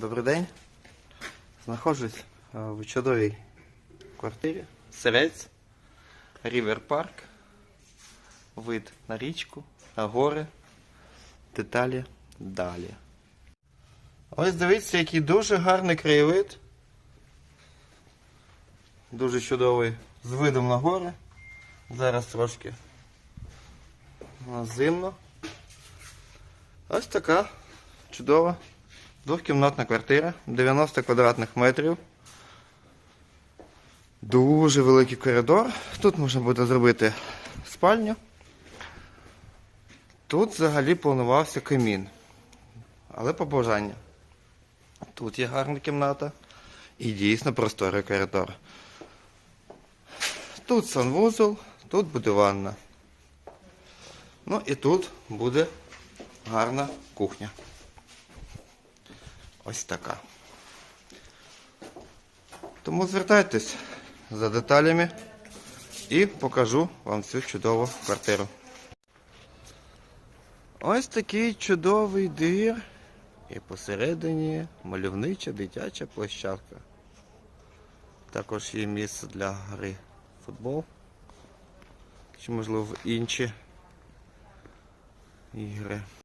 Добрий день. Знаходжусь е, в чудовій квартирі. Сирець, Рівер Парк. Вид на річку, на гори. Деталі далі. Ось дивіться, який дуже гарний краєвид. Дуже чудовий з видом на гори. Зараз трошки зимно. Ось така чудова двохкімнатна квартира, 90 квадратних метрів. Дуже великий коридор. Тут можна буде зробити спальню. Тут взагалі планувався камін. Але по бажанню. Тут є гарна кімната. І дійсно просторий коридор. Тут санвузол, тут буде ванна. Ну і тут буде гарна кухня. Ось така. Тому звертайтесь за деталями і покажу вам цю чудову квартиру. Ось такий чудовий двір. І посередині мальовнича дитяча площадка. Також є місце для гри футбол. Чи можливо інші ігри.